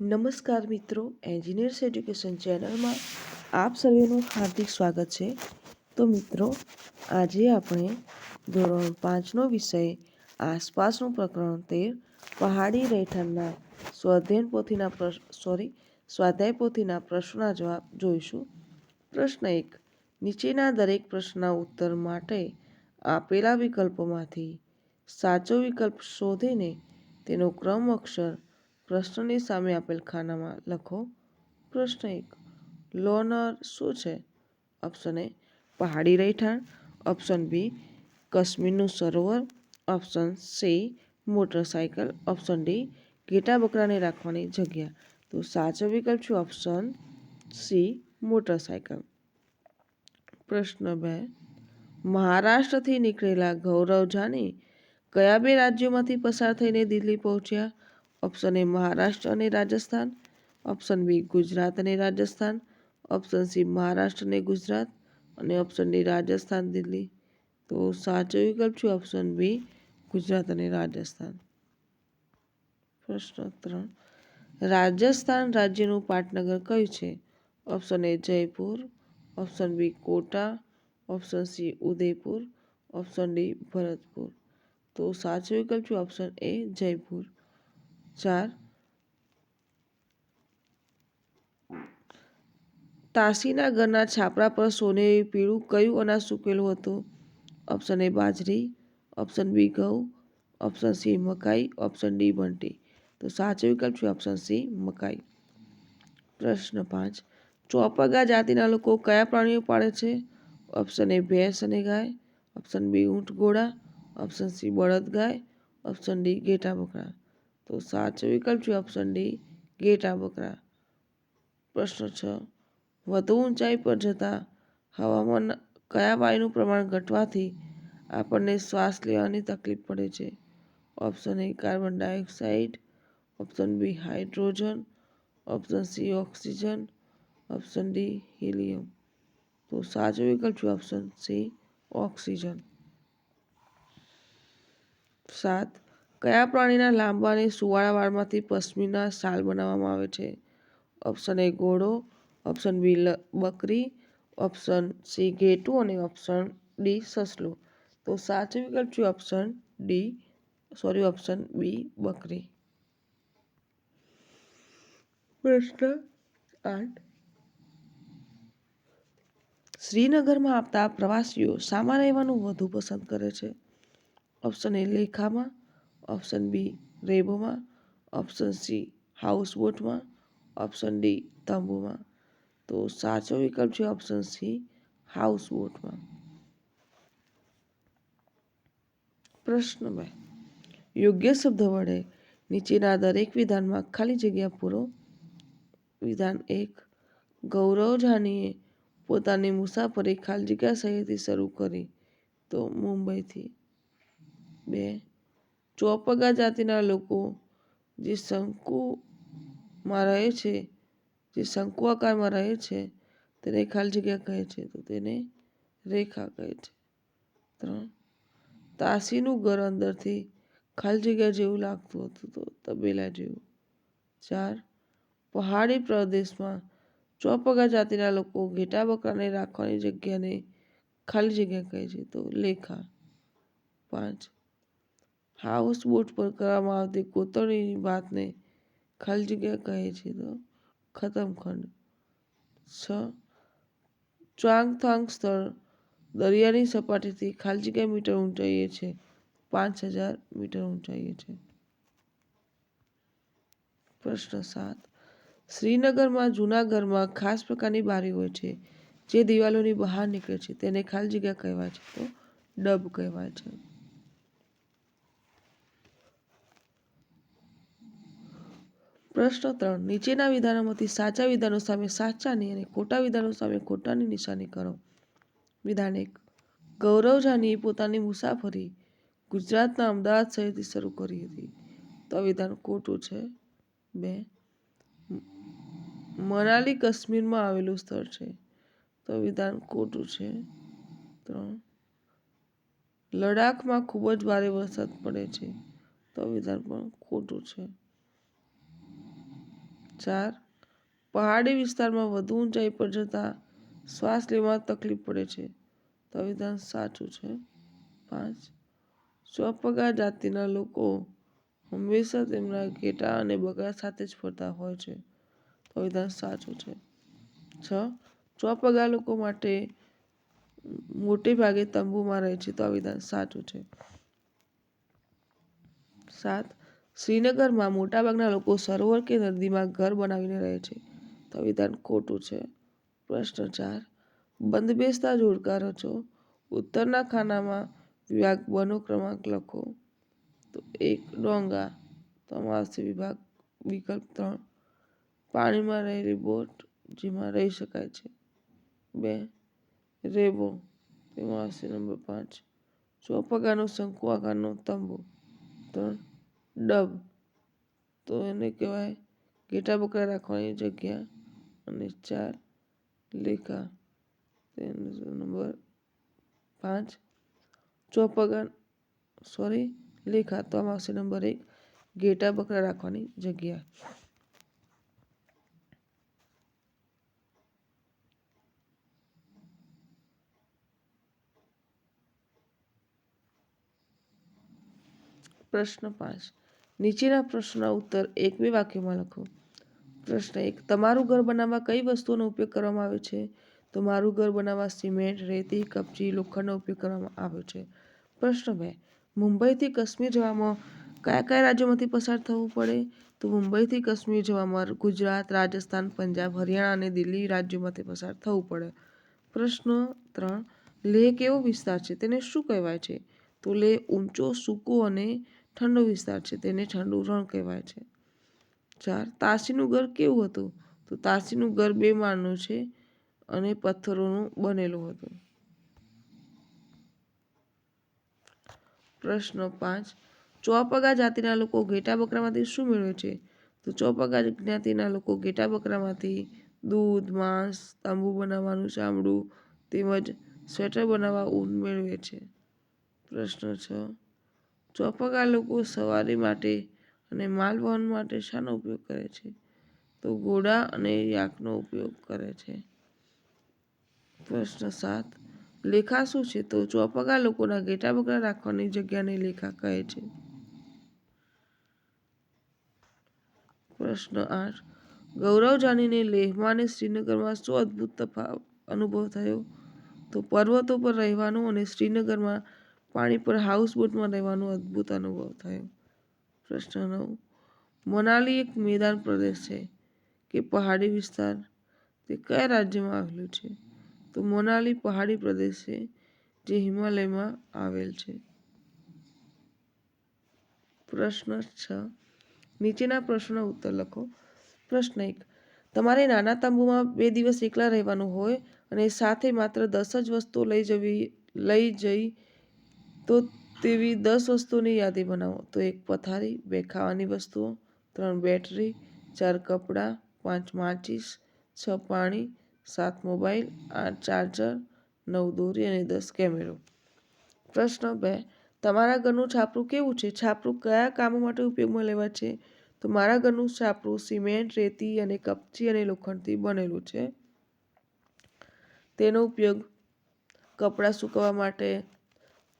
નમસ્કાર મિત્રો engineers education ચેનલમાં આપ સર્વેનું હાર્દિક સ્વાગત છે. તો મિત્રો, આજે આપણે ધોરણ પાંચનો વિષય, આસપાસનું પ્રકરણ તેર, પહાડી રહેઠાણના સ્વાધ્યાય પોથીના સોરી સ્વાધ્યાય પોથીના પ્રશ્નના જવાબ જોઈશું. પ્રશ્ન એક, નીચેના દરેક પ્રશ્નના ઉત્તર માટે આપેલા વિકલ્પોમાંથી સાચો વિકલ્પ શોધીને તેનો ક્રમ અક્ષર પ્રશ્નની સામે આપેલ ખાનામાં લખો પ્રશ્ન એક. લોનર શું છે? ઓપ્શન એ પહાડી રહેઠાણ. ઓપ્શન બી કાશ્મીરનું સરોવર. Option C motorcycle. Option D ઘેટા બકરાને રાખવાની જગ્યા. તો સાચો વિકલ્પ છે ઓપ્શન સી મોટરસાયકલ. પ્રશ્ન બે. મહારાષ્ટ્રથી નીકળેલા ગૌરવ જાની કયા બે રાજ્યોમાંથી પસાર થઈને દિલ્હી પહોંચ્યા? ઓપ્શન એ મહારાષ્ટ્ર અને રાજસ્થાન ઓપ્શન બી ગુજરાત અને રાજસ્થાન ઓપ્શન સી મહારાષ્ટ્ર અને ગુજરાત અને ઓપ્શન ડી રાજસ્થાન દિલ્હી તો સાચો વિકલ્પ છે ઓપ્શન બી ગુજરાત અને રાજસ્થાન પ્રશ્ન ત્રણ. રાજસ્થાન રાજ્યનું પાટનગર કયું છે? Option A Jaipur option B Kota option C Udaipur option D Bharatpur તો સાચો વિકલ્પ છે ઓપ્શન એ જયપુર ચાર. તાસીના ઘરના છાપરા પર સોનેરી પીળું કયું અનાજ સૂકેલું હતું? ઓપ્શન એ બાજરી, ઓપ્શન બી ઘઉં, ઓપ્શન સી મકાઈ, ઓપ્શન ડી બંટી. તો સાચો વિકલ્પ છે ઓપ્શન સી મકાઈ. પ્રશ્ન પાંચ. ચોપગા જાતિના લોકો કયા પ્રાણીઓ પાળે છે? ઓપ્શન એ ભેંસ અને ગાય, ઓપ્શન બી ઊંટ ઘોડા, ઓપ્શન સી બળદ ગાય ઓપ્શન ડી ઘેટા બકરા તો સાચો વિકલ્પ છે ઓપ્શન ડી ઘેટા બકરા. પ્રશ્ન છ, વધુ ઊંચાઈ પર જતાં હવામાન કયા વાયુનું પ્રમાણ ઘટવાથી આપણને શ્વાસ લેવાની તકલીફ પડે છે? Option A carbon dioxide option B hydrogen option C oxygen option D helium તો સાચો વિકલ્પ છે ઓપ્શન સી ઓક્સિજન સાત કયા પ્રાણીના લાંબા અને સુવાળા વાળમાંથી પશ્મિના શાલ બનાવવામાં આવે છે? ઓપ્શન એ ઘોડો, ઓપ્શન બી બકરી, ઓપ્શન સી ઘેટું અને ઓપ્શન ડી સસલું. તો સાચો વિકલ્પ છે option D, sorry, option B બકરી. પ્રશ્ન આઠ. શ્રીનગરમાં આવતા પ્રવાસીઓ સામાન રહેવાનું વધુ પસંદ કરે છે? ઓપ્શન એ લેખામાં ઓપ્શન બી રેબોમાં ઓપ્શન સી હાઉસબોટમાં ઓપ્શન ડી તંબુમાં તો સાચો વિકલ્પ છે ઓપ્શન સી હાઉસબોટમાં પ્રશ્ન બે. યોગ્ય શબ્દ વડે નીચેના દરેક વિધાનમાં ખાલી જગ્યા પૂરો. વિધાન એક, ગૌરવ જાનીએ પોતાની મુસાફરી ખાલી જગ્યા સહિતથી શરૂ કરી. તો મુંબઈથી. બે ચોપગા જાતિના લોકો, જે શંકુમાં રહે છે, જે શંકુ આકારમાં રહે છે તેને ખાલી જગ્યા કહે છે, તો તેને રેખા કહે છે. ત્રણ. તાસીનું ઘર અંદરથી ખાલી જગ્યા જેવું લાગતું હતું, તો તબેલા જેવું. ચાર. પહાડી પ્રદેશમાં ચોપગા જાતિના લોકો ઘેટા બકરાને રાખવાની જગ્યાને ખાલી જગ્યા કહે છે, તો લેખા. પાંચ. હાઉસ બોટ પર કરવામાં આવતી કોતરણીની વાતને ખાલી જગ્યા કહે છે તો ખતમખંડ છ. ચાંગથાંગ સ્થળ દરિયાની સપાટીથી ખાલી જગ્યા મીટર ઊંચાઈએ છે. પાંચ હજાર મીટર ઊંચાઈએ છે. પ્રશ્ન સાત. શ્રીનગરમાં જૂના ઘરમાં ખાસ પ્રકારની બારી હોય છે જે દિવાલોની બહાર નીકળે છે. તેને ખાલી જગ્યા કહેવાય છે તો ડબ કહેવાય છે. પ્રશ્ન ત્રણ, નીચેના વિધાનોમાંથી સાચા વિધાનો સામે સાચાની અને ખોટા વિધાનો સામે ખોટાની નિશાની કરો. વિધાન એક, ગૌરવ જાનીએ પોતાની મુસાફરી ગુજરાતના અમદાવાદ શહેરથી શરૂ કરી હતી. તો વિધાન ખોટું છે? બે, મનાલી કાશ્મીરમાં આવેલું સ્થળ છે. તો વિધાન ખોટું છે? ત્રણ, લડાખમાં ખૂબ જ ભારે વરસાદ પડે છે. તો વિધાન પણ ખોટું છે. ચાર. પહાડી વિસ્તારમાં વધુ ઊંચાઈ પર જતાં શ્વાસ લેવામાં તકલીફ પડે છે. તો વિધાન સાચું છે? પાંચ. ચોપગા જાતિના લોકો હંમેશા તેમના ઘેટા અને બગડા સાથે જ ફરતા હોય છે. તો વિધાન સાચું છે? છ. ચોપગા લોકો માટે મોટે ભાગે તંબુમાં રહે છે. તો આ વિધાન સાચું છે? સાત. શ્રીનગરમાં મોટાભાગના લોકો સરોવર કે નદીમાં ઘર બનાવીને રહે છે. તો વિધાન ખોટું છે. પ્રશ્ન ચાર. બંધબેસતા જોડકારો છો ઉત્તરના ખાનામાં વિભાગ બનો ક્રમાંક લખો. તો એક, ડોંગા. તમાસી વિભાગ, વિકલ્પ ત્રણ. પાણીમાં રહેલી બોટ જેમાં રહી શકાય છે. બે રેબો તેમાં નંબર પાંચ. ચોપગાનો શંકુ આકારનો તંબુ. ત્રણ ડબ. તો એને કહેવાય ઘેટા બકરા રાખવાની જગ્યા અને ચાર લેખા. તેનો નંબર પાંચ. ચોપગન સોરી લેખા. તો આમાં આવશે નંબર એક, ઘેટા બકરા રાખવાની જગ્યા. પ્રશ્ન પાંચ. નીચેના પ્રશ્નના ઉત્તર એક બે વાક્યમાં લખો. પ્રશ્ન એક, તમારું ઘર બનાવવા કઈ વસ્તુઓનો ઉપયોગ કરવામાં આવે છે? તો મારું ઘર બનાવવા સિમેન્ટ, રેતી, કપચી, લોખંડનો ઉપયોગ કરવામાં આવે છે. પ્રશ્ન બે, મુંબઈથી કાશ્મીર જવામાં કયા કયા રાજ્યોમાંથી પસાર થવું પડે? તો મુંબઈથી કાશ્મીર જવામાં ગુજરાત, રાજસ્થાન, પંજાબ, હરિયાણા અને દિલ્હી રાજ્યોમાંથી પસાર થવું પડે. પ્રશ્ન ત્રણ, લેહ કેવો વિસ્તાર છે? તેને શું કહેવાય છે? તો લેહ ઊંચો, સૂકો અને ઠંડો વિસ્તાર છે, તેને ઠંડુ રણ કહેવાય છે. ચાર, તાસીનું ઘર કેવું હતું? તો તાસીનું ઘર બે માળનું છે અને પથ્થરોનું બનેલું હતું. પ્રશ્ન પાંચ, ચોપગા જાતિના લોકો ઘેટા બકરામાંથી શું મેળવે છે? તો ચોપગા જ્ઞાતિના લોકો ઘેટા બકરામાંથી દૂધ, માંસ, તાંબુ બનાવવાનું ચામડું તેમજ સ્વેટર બનાવવા ઊન મેળવે છે. પ્રશ્ન છ ચોપગા લોકો સવારી માટે અને માલવહન માટે શાનો ઉપયોગ કરે છે? તો ઘોડા અને યાકનો ઉપયોગ કરે છે. પ્રશ્ન સાત. લેખા શું છે? તો ચોપગા લોકોના ઘેટા બકરા રાખવાની જગ્યાને લેખા કહે છે. પ્રશ્ન આઠ. ગૌરવ જાનીને લેહમાં અને શ્રીનગરમાં શું અદ્ભુત તફાવ અનુભવ થયો? તો પર્વતો પર રહેવાનું અને શ્રીનગરમાં પાણી પર હાઉસબોટમાં રહેવાનો અદ્ભુત અનુભવ થયો. પ્રશ્ન નવ મનાલી એક મેદાન પ્રદેશ છે કે પહાડી વિસ્તાર. તે કયા રાજ્યમાં આવેલું છે? તો મનાલી પહાડી પ્રદેશ છે જે હિમાલયમાં આવેલ છે. પ્રશ્ન છ. નીચેના પ્રશ્નનો ઉત્તર લખો. પ્રશ્ન એક. તમારે નાના તંબુમાં બે દિવસ એકલા રહેવાનું હોય અને સાથે માત્ર દસ જ વસ્તુઓ લઈ જવી, લઈ જઈ તો તેવી દસ વસ્તુઓની યાદી બનાવો. તો એક પથારી, બે ખાવાની વસ્તુઓ, ત્રણ બેટરી, ચાર કપડાં, પાંચ માચીસ, છ પાણી, સાત મોબાઈલ, આઠ ચાર્જર, નવ દોરી અને દસ કેમેરો. પ્રશ્ન બે, તમારા ઘરનું છાપરું કેવું છે? છાપરું કયા કામો માટે ઉપયોગમાં લેવાય છે? તો મારા ઘરનું છાપરું સિમેન્ટ, રેતી અને કપચી અને લોખંડથી બનેલું છે. તેનો ઉપયોગ કપડાં સૂકવવા માટે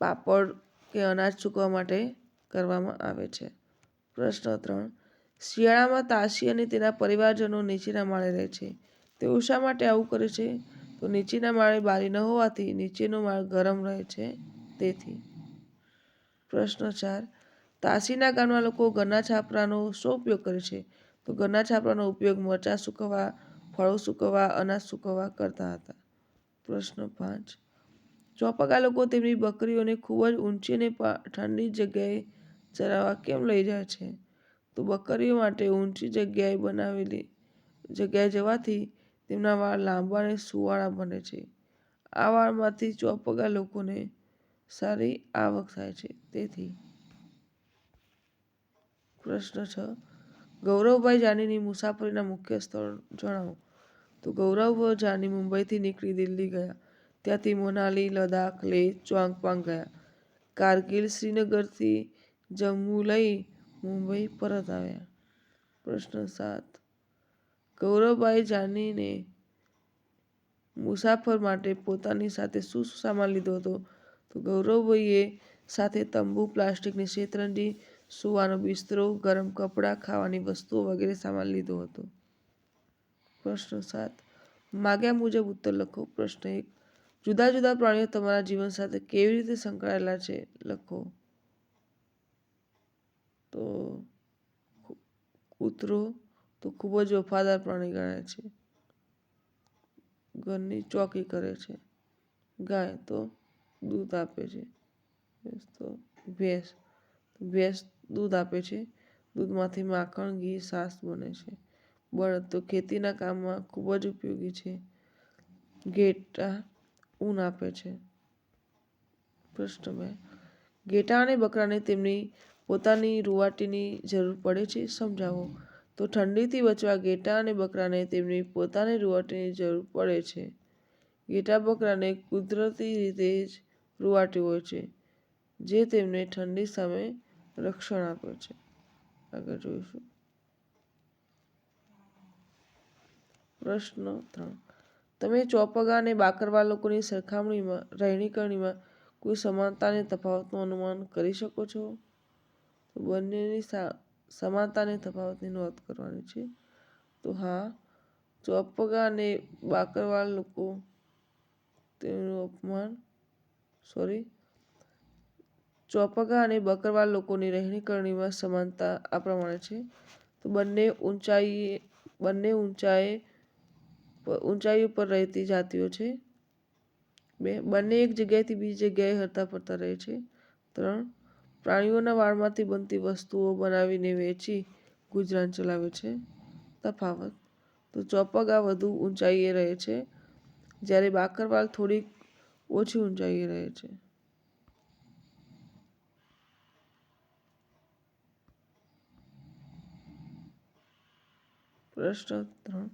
પાપડ કે અનાજ સૂકવવા માટે કરવામાં આવે છે. પ્રશ્ન ત્રણ. શિયાળામાં તાશી અને તેના પરિવારજનો નીચેના માળે રહે છે. તેઓ શા માટે આવું કરે છે? તો નીચેના માળે બારી ન હોવાથી નીચેનો માળ ગરમ રહે છે. તેથી પ્રશ્ન ચાર. તાસીના ગામના લોકો ઘરના છાપરાનો શો ઉપયોગ કરે છે? તો ઘરના છાપરાનો ઉપયોગ મરચાં સૂકવવા, ફળો સૂકવવા, અનાજ સૂકવવા કરતા હતા. પ્રશ્ન પાંચ. ચોપગા લોકો તેમની બકરીઓને ખૂબ જ ઊંચી અને ઠંડી જગ્યાએ ચરાવવા કેમ લઈ જાય છે? તો બકરીઓ માટે ઊંચી જગ્યાએ બનાવેલી જગ્યાએ જવાથી તેમના વાળ લાંબા અને સુવાળા બને છે. આ વાળમાંથી ચોપગા લોકોને સારી આવક થાય છે. તેથી પ્રશ્ન છ. ગૌરવભાઈ જાનીની મુસાફરીના મુખ્ય સ્થળ જણાવો. તો ગૌરવ જાની મુંબઈથી નીકળી દિલ્હી ગયા. ત્યાંથી મનાલી લદાખ લેહ ચોંગપાંગ ગયા. કારગિલ શ્રીનગરથી જમ્મુ લઈ મુંબઈ પરત આવ્યા. પ્રશ્ન સાત. ગૌરવભાઈ જાનીને મુસાફર માટે પોતાની સાથે શું શું સામાન લીધો હતો? તો ગૌરવભાઈએ સાથે તંબુ, પ્લાસ્ટિકની શેતરંજી, સૂવાનો બિસ્તરો, ગરમ કપડાં, ખાવાની વસ્તુઓ વગેરે સામાન લીધો હતો. પ્રશ્ન સાત. માગ્યા મુજબ ઉત્તર લખો. પ્રશ્ન એક. જુદા જુદા પ્રાણીઓ તમારા જીવન સાથે કેવી રીતે સંકળાયેલા છે, લખો. તો કૂતરો તો ખૂબ જ વફાદાર પ્રાણી ગણાય છે. ઘરની ચોકી કરે છે. ગાય તો દૂધ આપે છે. તો ભેંસ ભેંસ દૂધ આપે છે. દૂધમાંથી માખણ, ઘી સાસ બને છે. બળદ તો ખેતીના કામમાં ખૂબ જ ઉપયોગી છે. ઘેટા ઊન આપે છે. પ્રશ્ન બે. ઘેટા અને બકરાને તેમની પોતાની રૂવાટીની જરૂર પડે છે, સમજાવો. તો ઠંડીથી બચવા ઘેટા અને બકરાને તેમની પોતાની રૂવાટીની જરૂર પડે છે. ઘેટા બકરાને કુદરતી રીતે જ રૂવાટી હોય છે, જે તેમને ઠંડી સામે રક્ષણ આપે છે. આગળ જોઈશું. પ્રશ્ન ત્રણ. તમે ચોપગા અને બાકરવા લોકોની સરખામણીમાં, રહેણીકરણીમાં કોઈ સમાનતા અને તફાવતનું અનુમાન કરી શકો છો? તો બંનેની સમાનતા અને તફાવતની નોંધ કરવાની છે. તો હા, ચોપગા અને બાકરવાળ લોકો તેનું અપમાન સોરી ચોપગા અને બકરવાળ લોકોની રહેણીકરણીમાં સમાનતા આ પ્રમાણે છે. તો બંને ઊંચાઈએ, બંને ઊંચાએ ઊંચાઈ ઉપર રહેતી જાતિઓ છે. બે, બંને એક જગ્યાએથી બીજી જગ્યાએ હરતા ફરતા રહે છે. ત્રણ, પ્રાણીઓના વાળમાંથી બનતી વસ્તુઓ બનાવીને વેચી ગુજરાન ચલાવે છે. તફાવત, તો ચોપગા વધુ ઊંચાઈએ રહે છે, જ્યારે બાકરવાલ થોડીક ઓછી ઊંચાઈએ રહે છે. પ્રશ્ન ત્રણ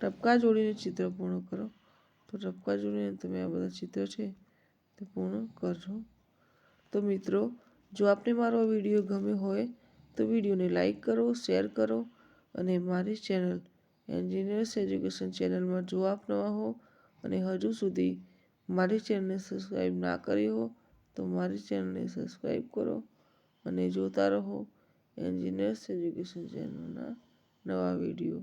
ટપકા જોડીને ચિત્ર પૂર્ણ કરો. તો ટપકા જોડીને તમે આ બધા ચિત્ર છે તે પૂર્ણ કરજો. તો મિત્રો, જો આપને મારો વીડિયો ગમ્યો હોય, તો વિડીયોને લાઈક કરો, શેર કરો અને મારી ચેનલ એન્જિનિયર્સ એજ્યુકેશન ચેનલમાં જો આપ નવા હો અને હજુ સુધી મારી ચેનલને સબસ્ક્રાઈબ ના કરી હો, તો મારી ચેનલને સબસ્ક્રાઈબ કરો અને જોતા રહો એન્જિનિયર્સ એજ્યુકેશન ચેનલના નવા વીડિયો.